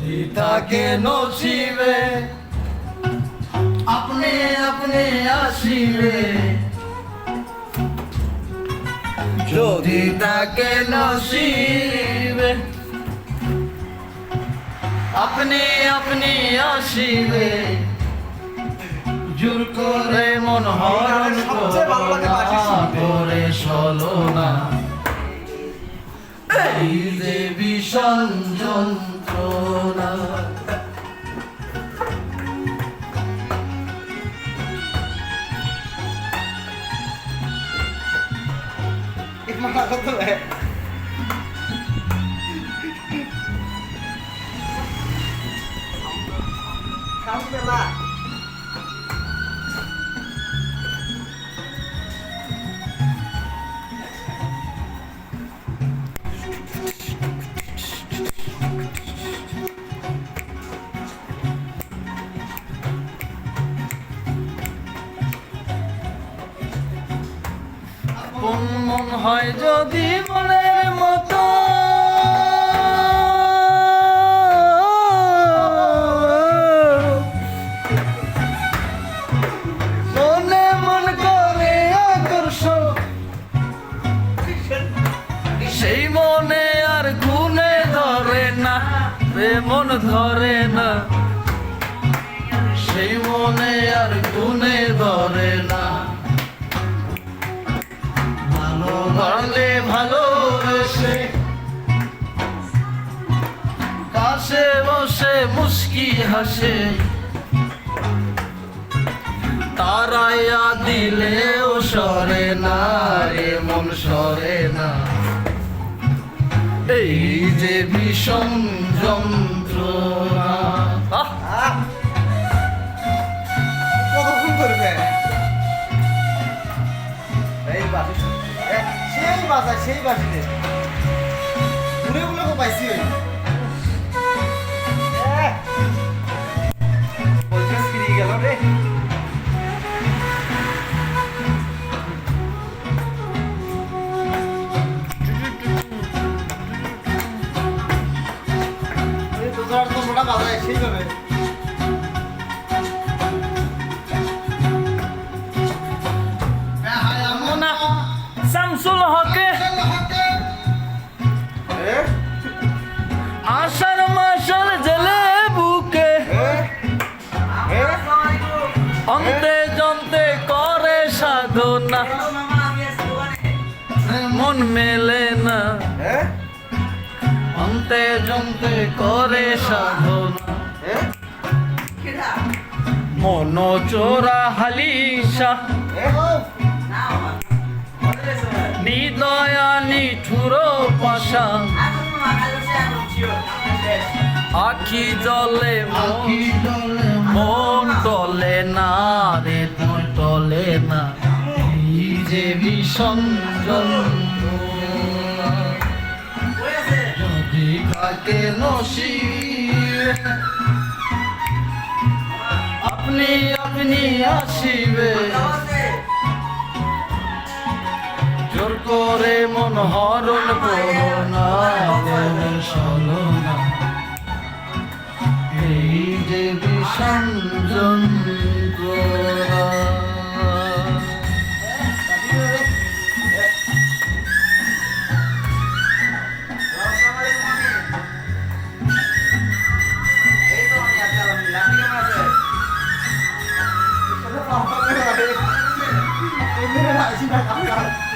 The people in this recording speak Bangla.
যদি তাকে নসিবে আপনি আপনি আসিবে। যদি তাকে নসিবে আপনি আপনি আসিবে। জোর করে মন হরণ। করে চলো না। 妈的嘞！长子们。আপন মন হয় যদি মনের মতো। মনে মন করে আকর্ষণ সেই মনে আর গুনে ধরে না মন ধরে না। সেই মনে আর গুনে ধরে না। মুস্কি হাসে। তারাইয়া দিলেও সরে না রে, মন সরে না। এই যে ভীষণ যন্ত্রণা। সেই বাসা, সেই বাসিতে। ঘুরে ঘুরে পাইছি। এই তো মোটা বাজায় সেইভাবে। শামসুল হকে। আষাঢ় মাসের জেলে বুকে। অন্তে জন্তে করে সাধনা। মন মেলে না। অন্তে জন্তে করে সাধনা। মন চোরা হালিশা। এ নিদয়া নিঠুর পাশা। আখি জলে মন টলে না রে, মন টলে না। যে ভীষণ যন্ত্রণা। যদি কাকে আপনি আপনি আসিবে। জোর করে মন হরণ করো না মন না এই যে বিষণ